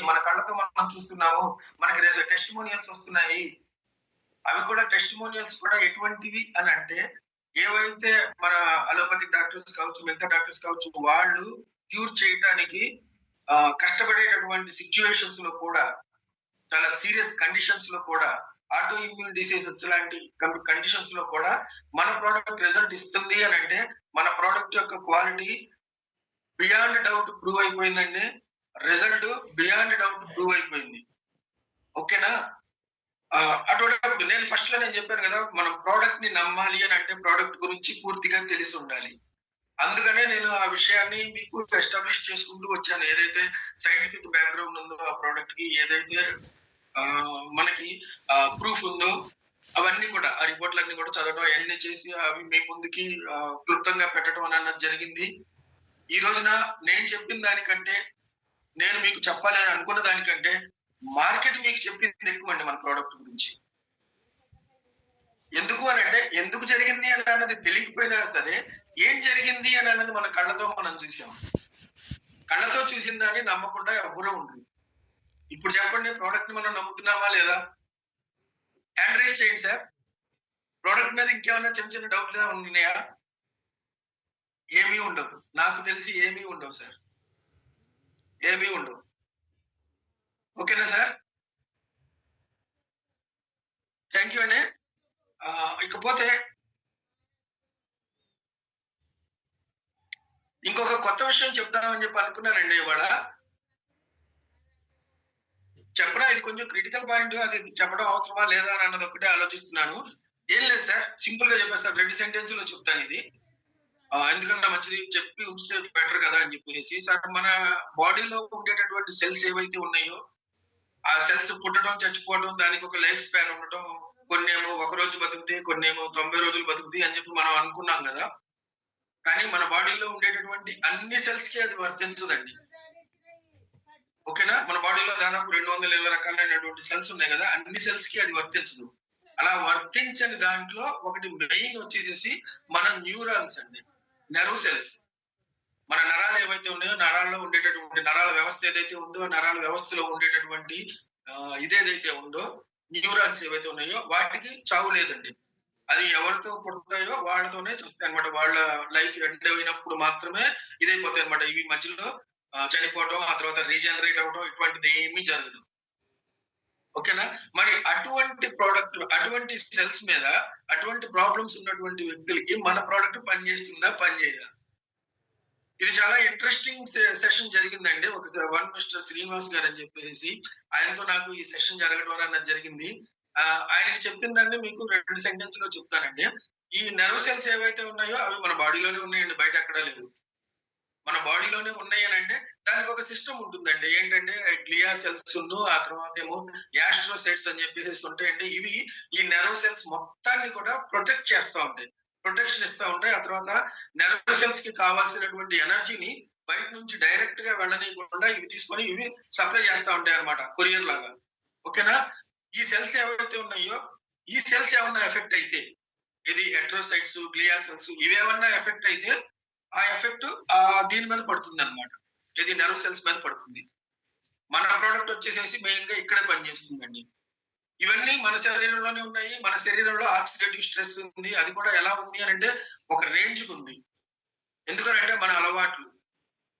మన కళ్ళతో మనం చూస్తున్నాము మనకి టెస్టిమోనియల్స్ వస్తున్నాయి. అవి కూడా టెస్టిమోనియల్స్ కూడా ఎటువంటివి అని అంటే ఏవైతే మన అలోపతిక్ డాక్టర్స్ కావచ్చు మిగతా డాక్టర్స్ కావచ్చు వాళ్ళు క్యూర్ చేయడానికి కష్టపడేటటువంటి సిచ్యువేషన్స్లో కూడా చాలా సీరియస్ కండిషన్స్లో కూడా ఆటో ఇమ్యూన్ డిసీజెస్ లాంటి కండిషన్స్లో కూడా మన ప్రోడక్ట్ రిజల్ట్ ఇస్తుంది అని అంటే మన ప్రోడక్ట్ యొక్క క్వాలిటీ బియాండ్ డౌట్ ప్రూవ్ అయిపోయిందండి రిజల్ట్ బియాండ్ డౌట్ ప్రూవ్ అయిపోయింది. ఓకేనా? అటువంటి నేను ఫస్ట్లో నేను చెప్పాను కదా మనం ప్రోడక్ట్ని నమ్మాలి అని అంటే ప్రోడక్ట్ గురించి పూర్తిగా తెలిసి ఉండాలి. అందుకనే నేను ఆ విషయాన్ని మీకు ఎస్టాబ్లిష్ చేసుకుంటూ వచ్చాను. ఏదైతే సైంటిఫిక్ బ్యాక్గ్రౌండ్ ఉందో ఆ ప్రోడక్ట్కి ఏదైతే మనకి ప్రూఫ్ ఉందో అవన్నీ కూడా ఆ రిపోర్ట్లన్నీ కూడా చదవడం అవన్నీ చేసి అవి మీ ముందుకి క్లుప్తంగా పెట్టడం అని అన్నది జరిగింది. ఈ రోజున నేను చెప్పిన దానికంటే నేను మీకు చెప్పాలని అనుకున్న దానికంటే మార్కెట్ మీకు చెప్పింది ఎక్కువ అండి మన ప్రోడక్ట్ గురించి. ఎందుకు అని అంటే ఎందుకు జరిగింది అని అన్నది తెలియకపోయినా సరే ఏం జరిగింది అని అన్నది మన కళ్ళతో మనం చూసాం. కళ్ళతో చూసిన దాన్ని నమ్మకుండా ఎవరూ ఉండదు ఇప్పుడు చెప్పండి ప్రోడక్ట్ మనం నమ్ముతున్నామా లేదా? హ్యాండ్ రైజ్ చేయండి సార్. ప్రోడక్ట్ మీద ఇంకేమైనా చిన్న చిన్న డౌట్లు ఉన్నాయా? ఏమీ ఉండవు. నాకు తెలిసి ఏమీ ఉండవు సార్. ఏమీ ఉండవు. ఓకేనా సార్? థ్యాంక్ యూ అండి ఇకపోతే ఇంకొక కొత్త విషయం చెప్తామని చెప్పి అనుకున్నానండి ఇవాళ. చెప్పడం ఇది కొంచెం క్రిటికల్ పాయింట్ అది చెప్పడం అవసరమా లేదా అన్నది ఒకటే ఆలోచిస్తున్నాను. ఏం లేదు సార్ సింపుల్గా చెప్పేస్తాను రెండు సెంటెన్స్లో చెప్తాను ఇది. ఎందుకంటే మంచిది చెప్పి ఉంచితే బెటర్ కదా అని చెప్పేసి. మన బాడీలో ఉండేటటువంటి సెల్స్ ఏవైతే ఉన్నాయో ఆ సెల్స్ పుట్టడం చచ్చిపోవడం దానికి ఒక లైఫ్ స్పాన్ ఉండటం కొన్ని ఏమో ఒక రోజు బతుకుతాయి కొన్ని తొంభై రోజులు బతుకుతాయి అని చెప్పి మనం అనుకున్నాం కదా. కానీ మన బాడీలో ఉండేటటువంటి అన్ని సెల్స్కి అది వర్తించదండి ఓకేనా? మన బాడీలో దాదాపు రెండు వందల ఇరవై రకాలైనటువంటి సెల్స్ ఉన్నాయి కదా అన్ని సెల్స్కి అది వర్తించదు అలా వర్తించని దాంట్లో ఒకటి మెయిన్ వచ్చేసేసి మన న్యూరాన్స్ అండి. నెర్వ్ సెల్స్ మన నరాలు ఏవైతే ఉన్నాయో నరాల్లో ఉండేటటువంటి నరాల వ్యవస్థ ఏదైతే ఉందో నరాల వ్యవస్థలో ఉండేటటువంటి ఇదేదైతే ఉందో న్యూరాన్స్ ఏవైతే ఉన్నాయో వాటికి చావు లేదండి. అది ఎవరితో పుడతాయో వాళ్ళతోనే చూస్తాయి అనమాట వాళ్ళ లైఫ్ ఎండ్ అయినప్పుడు మాత్రమే ఇదైపోతాయి అనమాట ఇవి మధ్యలో చనిపోవడం ఆ తర్వాత రీజనరేట్ అవ్వడం ఇటువంటిది ఏమీ జరగదు. ఓకేనా? మరి అటువంటి ప్రోడక్ట్ అటువంటి సెల్స్ మీద అటువంటి ప్రాబ్లమ్స్ ఉన్నటువంటి వ్యక్తులకి మన ప్రోడక్ట్ పనిచేస్తుందా పనిచేయదా? ఇది చాలా ఇంట్రెస్టింగ్ సెషన్ జరిగిందండి. ఒక వన్ మిస్టర్ శ్రీనివాస్ గారు అని చెప్పేసి ఆయనతో నాకు ఈ సెషన్ జరగడం అన్నది జరిగింది. ఆయనకి చెప్పిన దాన్ని మీకు రెండు సెంటెన్స్లో చెప్తానండి. ఈ నెర్వ్ సెల్స్ ఏవైతే ఉన్నాయో అవి మన బాడీలోనే ఉన్నాయండి బయట ఎక్కడా లేవు. మన బాడీలోనే ఉన్నాయి అని అంటే దానికి ఒక సిస్టమ్ ఉంటుందండి. ఏంటంటే గ్లియా సెల్స్ ఆ తర్వాత ఏమో యాస్ట్రోసైట్స్ అని చెప్పేసి ఉంటాయండి. ఇవి ఈ నెర్వ్ సెల్స్ మొత్తాన్ని కూడా ప్రొటెక్ట్ చేస్తూ ఉంటాయి. ప్రొటెక్షన్ ఇస్తూ ఉంటాయి. ఆ తర్వాత నెర్వ్ సెల్స్కి కావాల్సినటువంటి ఎనర్జీని బయట నుంచి డైరెక్ట్గా వెళ్ళనీయకుండా ఇవి తీసుకొని ఇవి సప్లై చేస్తూ ఉంటాయి అనమాట కొరియర్ లాగా. ఓకేనా? ఈ సెల్స్ ఏవైతే ఉన్నాయో ఈ సెల్స్ ఏమన్నా ఎఫెక్ట్ అయితే ఇది ఎట్రోసైట్స్ గ్లియా సెల్స్ ఇవేమన్నా ఎఫెక్ట్ అయితే ఆ ఎఫెక్ట్ ఆ దీని మీద పడుతుంది అనమాట ఇది నర్వ్ సెల్స్ మీద పడుతుంది. మన ప్రోడక్ట్ వచ్చేసేసి మెయిన్గా ఇక్కడే పనిచేస్తుందండి. ఇవన్నీ మన శరీరంలోనే ఉన్నాయి. మన శరీరంలో ఆక్సిడేటివ్ స్ట్రెస్ ఉంది. అది కూడా ఎలా ఉంది అని అంటే ఒక రేంజ్ ఉంది. ఎందుకనంటే మన అలవాట్లు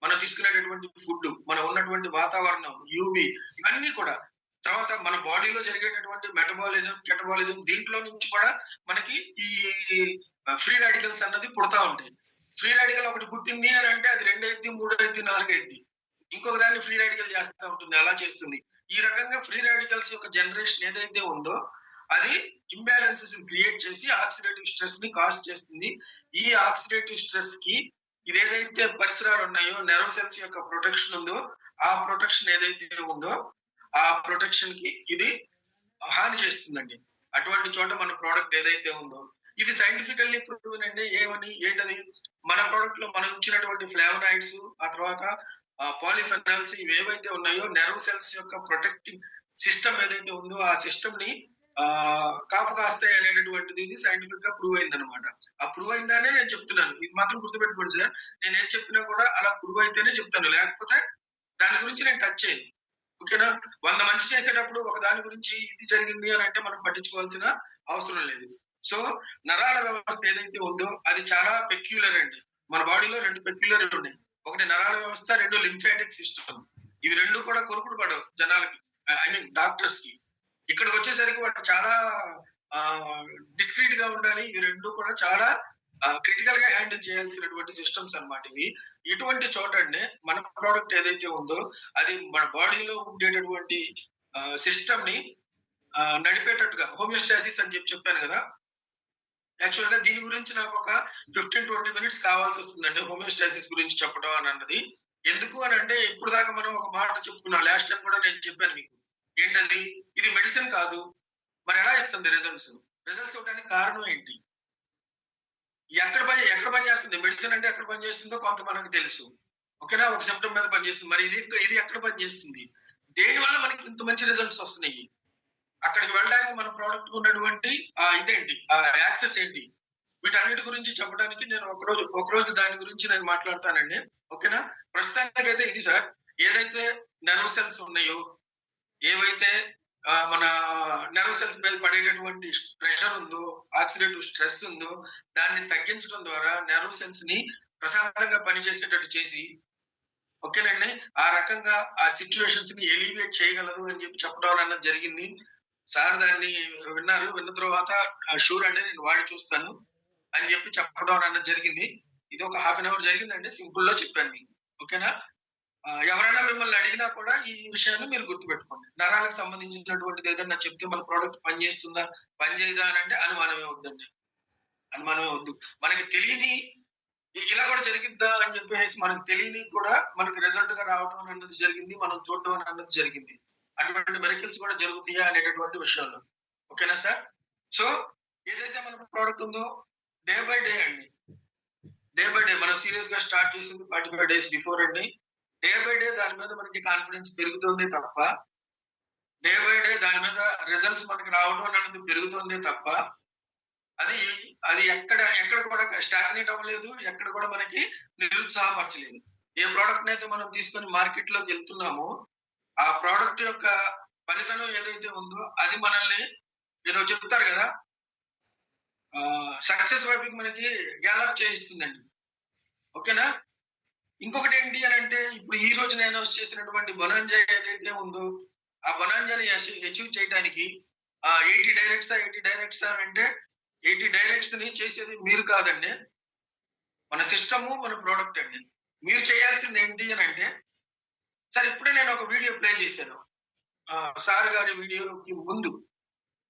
మనం తీసుకునేటటువంటి ఫుడ్ మనం ఉన్నటువంటి వాతావరణం యూవి ఇవన్నీ కూడా తర్వాత మన బాడీలో జరిగేటటువంటి మెటబాలిజం కెటబాలిజం దీంట్లో నుంచి కూడా మనకి ఈ ఫ్రీ రాడికల్స్ అన్నది పుడతా ఉంటాయి. ఫ్రీ రాడికల్ ఒకటి పుట్టింది అని అంటే అది రెండైద్ది మూడైద్ది నాలుగైద్ది. ఇంకొక దాన్ని ఫ్రీ రాడికల్ చేస్తూ ఉంటుంది అలా చేస్తుంది. ఈ రకంగా ఫ్రీ రాడికల్స్ యొక్క జనరేషన్ ఏదైతే ఉందో అది ఇంబ్యాలెన్సెస్ క్రియేట్ చేసి ఆక్సిడేటివ్ స్ట్రెస్ని కాజ్ చేస్తుంది. ఈ ఆక్సిడేటివ్ స్ట్రెస్కి ఇదేదైతే పరిసరాలు ఉన్నాయో నెర్వ్ సెల్స్ యొక్క ప్రొటెక్షన్ ఉందో ఆ ప్రొటెక్షన్ ఏదైతే ఉందో ఆ ప్రొటెక్షన్కి ఇది హాని చేస్తుందండి. అటువంటి చోట మన ప్రోడక్ట్ ఏదైతే ఉందో ఇది సైంటిఫికల్లీ ప్రూవ్ అండి ఏమని ఏంటది? మన ప్రోడక్ట్లో మనం ఇచ్చినటువంటి ఫ్లేవనాయిడ్స్ ఆ తర్వాత పాలిఫెనాల్స్ ఇవి ఏవైతే ఉన్నాయో నెర్వ్ సెల్స్ యొక్క ప్రొటెక్టింగ్ సిస్టమ్ ఏదైతే ఉందో ఆ సిస్టమ్ని కాపు కాస్తాయి అనేటటువంటిది ఇది సైంటిఫిక్గా ప్రూవ్ అయింది అనమాట ఆ ప్రూవ్ అయిందనే నేను చెప్తున్నాను. ఇది మాత్రం గుర్తుపెట్టుకోండి సార్. నేను ఏం చెప్పినా కూడా అలా ప్రూవ్ అయితేనే చెప్తాను. లేకపోతే దాని గురించి నేను టచ్ చేయను. ఓకేనా వంద మంచి చేసేటప్పుడు ఒక దాని గురించి ఇది జరిగింది అని అంటే మనం పట్టించుకోవాల్సిన అవసరం లేదు. సో నరాల వ్యవస్థ ఏదైతే ఉందో అది చాలా పెక్యులర్ అండి. మన బాడీలో రెండు పెక్యులర్ ఉన్నాయి. ఒకటి నరాల వ్యవస్థ రెండు లింఫాటిక్ సిస్టమ్ ఇవి రెండు కూడా కొరుకుడు పడవు జనాలకి ఐ మీన్ డాక్టర్స్కి. ఇక్కడికి వచ్చేసరికి వాటి చాలా డిస్క్రీట్గా ఉండాలి. ఇవి రెండు కూడా చాలా క్రిటికల్గా హ్యాండిల్ చేయాల్సినటువంటి సిస్టమ్స్ అనమాట ఇవి. ఇటువంటి చోట అండి మన ప్రోడక్ట్ ఏదైతే ఉందో అది మన బాడీలో ఉండేటటువంటి సిస్టమ్ని నడిపేటట్టుగా హోమియోస్టాసిస్ అని చెప్పి చెప్పాను కదా యాక్చువల్గా దీని గురించి నాకు ఒక ఫిఫ్టీన్ ట్వంటీ మినిట్స్ కావాల్సి వస్తుందండి. హోమియోస్టాసిస్ గురించి చెప్పడం అని అన్నది. ఎందుకు అని అంటే ఇప్పుడు దాకా మనం ఒక మాట చెప్పుకున్నాం. లాస్ట్ టైం కూడా నేను చెప్పాను మీకు. ఏంటది? ఇది మెడిసిన్ కాదు. మరి ఎలా ఇస్తుంది రిజల్ట్స్ రిజల్ట్స్ ఇవ్వడానికి కారణం ఏంటి? ఎక్కడ పని ఎక్కడ పని చేస్తుంది? మెడిసిన్ అంటే ఎక్కడ పని చేస్తుందో కొంత మనకు తెలుసు. ఓకేనా? ఒక సిమ్టమ్ మీద పనిచేస్తుంది మరి ఇది ఇది ఎక్కడ పనిచేస్తుంది దేని వల్ల మనకి ఇంత మంచి రిజల్ట్స్ వస్తున్నాయి? అక్కడికి వెళ్ళడానికి మన ప్రోడక్ట్ ఉన్నటువంటి ఇదేంటి? ఆ యాక్సెస్ ఏంటి? వీటన్నిటి గురించి చెప్పడానికి నేను ఒకరోజు ఒకరోజు దాని గురించి నేను మాట్లాడతానండి. ఓకేనా? ప్రస్తుతానికైతే ఇది సార్. ఏదైతే నెర్వ్ సెల్స్ ఉన్నాయో ఏవైతే మన నెర్వ్ సెల్స్ మీద పడేటటువంటి ప్రెషర్ ఉందో ఆక్సిడేటివ్ స్ట్రెస్ ఉందో దాన్ని తగ్గించడం ద్వారా నెర్వ్ సెల్స్ని ప్రశాంతంగా పనిచేసేటట్టు చేసి ఓకేనండి? ఆ రకంగా ఆ సిచ్యువేషన్స్ని ఎలివేట్ చేయగలదు అని చెప్పి చెప్పడం అన్నది జరిగింది. సార్ దాన్ని విన్నారు. విన్న తర్వాత షూర్ అంటే నేను వాడి చూస్తాను అని చెప్పి చెప్పడం అన్నది జరిగింది. ఇది ఒక హాఫ్ అన్ అవర్ జరిగిందండి. సింపుల్లో చెప్పాను మీకు. ఓకేనా? ఎవరైనా మిమ్మల్ని అడిగినా కూడా ఈ విషయాన్ని మీరు గుర్తుపెట్టుకోండి. నరాలకు సంబంధించినటువంటిది ఏదన్నా చెప్తే మన ప్రోడక్ట్ పనిచేస్తుందా? పనిచేయదా అని అంటే అనుమానమే వద్దండి. అనుమానమే వద్దు. మనకి తెలియని ఇలా కూడా జరిగిద్దా అని చెప్పేసి మనకు తెలియని కూడా మనకి రిజల్ట్గా రావడం అన్నది జరిగింది. మనం చూడడం అన్నది జరిగింది. అటువంటి మెరికల్స్ కూడా జరుగుతాయా అనేటటువంటి విషయాలు. ఓకేనా సార్ సో ఏదైతే మన ప్రోడక్ట్ ఉందో డే బై డే అండి. డే బై డే మనం సీరియస్గా స్టార్ట్ చేసింది ఫార్టీ ఫైవ్ డేస్ బిఫోర్ అండి. డే బై డే దాని మీద మనకి కాన్ఫిడెన్స్ పెరుగుతుంది తప్ప డే బై డే దాని మీద రిజల్ట్స్ మనకి రావడం అనేది పెరుగుతుంది తప్ప అది అది ఎక్కడ ఎక్కడ కూడా స్టాగ్నేట్ అవ్వలేదు ఎక్కడ కూడా మనకి నిరుత్సాహపరచలేదు. ఏ ప్రోడక్ట్ అయితే మనం తీసుకొని మార్కెట్లోకి వెళ్తున్నామో ఆ ప్రోడక్ట్ యొక్క ఫలితనం ఏదైతే ఉందో అది మనల్ని ఏదో చెప్తారు కదా సక్సెస్ వైపుకి మనకి గ్యాలప్ చేయిస్తుందండి. ఓకేనా? ఇంకొకటి ఏంటి అని అంటే ఇప్పుడు ఈ రోజు నేను అనౌన్స్ చేసినటువంటి బొనాంజా ఏదైతే ఉందో ఆ బొనాంజాని అచీవ్ చేయడానికి ఆ ఎయిటీ డైరెక్ట్స్ ఎయిటీ డైరెక్ట్స్ అని అంటే ఎయిటీ డైరెక్ట్స్ని చేసేది మీరు కాదండి. మన సిస్టము మన ప్రోడక్ట్ అండి. మీరు చేయాల్సింది ఏంటి అని అంటే సార్ ఇప్పుడే నేను ఒక వీడియో ప్లే చేశాను. సార్ గారి వీడియోకి ముందు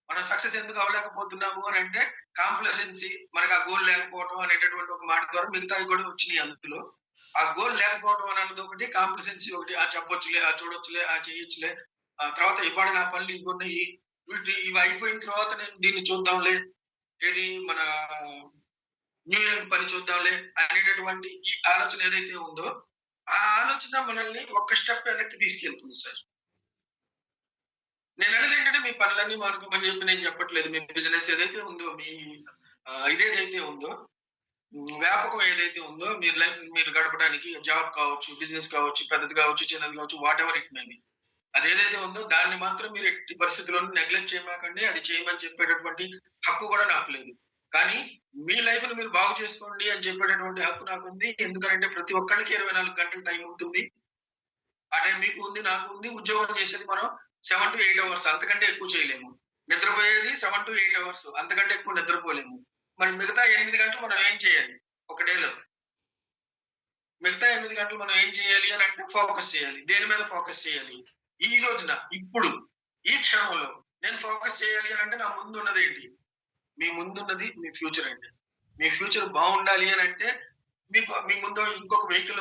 మనం సక్సెస్ ఎందుకు అవ్వలేకపోతున్నాము అని అంటే కాంప్లసెన్సీ మనకు ఆ గోల్ లేకపోవడం అనేటటువంటి ఒక మాట ద్వారా మిగతావి కూడా వచ్చినాయి అందులో. ఆ గోల్ లేకపోవడం అని అన్నది ఒకటి కాంప్లసెన్సీ ఒకటి ఆ చెప్పొచ్చులే ఆ చూడొచ్చులే ఆ చేయొచ్చులే ఆ తర్వాత ఇవాళ నా పనులు ఇవి ఉన్నాయి వీటి ఇవి అయిపోయిన తర్వాత నేను దీన్ని చూద్దాంలే ఏది మన న్యూ ఇయర్ పని చూద్దాంలే అనేటటువంటి ఈ ఆలోచన ఏదైతే ఉందో ఆ ఆలోచన మనల్ని ఒక్క స్టెప్ వెనక్కి తీసుకెళ్తుంది సార్. నేను అనేది ఏంటంటే మీ పనులన్నీ మార్గమని చెప్పి నేను చెప్పట్లేదు. మీ బిజినెస్ ఏదైతే ఉందో మీ ఇదేదైతే ఉందో వ్యాపకం ఏదైతే ఉందో మీరు లైఫ్ మీరు గడపడానికి జాబ్ కావచ్చు బిజినెస్ కావచ్చు పెద్దది కావచ్చు చిన్నది కావచ్చు వాట్ ఎవర్ ఇట్ మేబీ అది ఏదైతే ఉందో దాన్ని మాత్రం మీరు ఎట్టి పరిస్థితుల్లో నెగ్లెక్ట్ చేయమాకండి. అది చేయమని చెప్పేటటువంటి హక్కు కూడా నాకు లేదు. కానీ మీ లైఫ్ను మీరు బాగు చేసుకోండి అని చెప్పేటటువంటి హక్కు నాకు ఉంది. ఎందుకంటే ప్రతి ఒక్కరికి ఇరవై నాలుగు గంటల టైం ఉంటుంది. ఆ టైం మీకు ఉంది నాకు ఉంది. ఉద్యోగం చేసేది మనం సెవెన్ టు ఎయిట్ అవర్స్. అంతకంటే ఎక్కువ చేయలేము. నిద్రపోయేది సెవెన్ టు ఎయిట్ అవర్స్. అంతకంటే ఎక్కువ నిద్రపోలేము. మరి మిగతా ఎనిమిది గంటలు మనం ఏం చేయాలి? ఒక డేలో. మిగతా ఎనిమిది గంటలు మనం ఏం చేయాలి అని అంటే ఫోకస్ చేయాలి. దేని మీద ఫోకస్ చేయాలి? ఈ రోజున ఇప్పుడు ఈ క్షణంలో నేను ఫోకస్ చేయాలి అని అంటే నా ముందు ఉన్నది ఏంటి? మీ ముందున్నది మీ ఫ్యూచర్ అండి. మీ ఫ్యూచర్ బాగుండాలి అని అంటే మీకు మీ ముందు ఇంకొక వెహికల్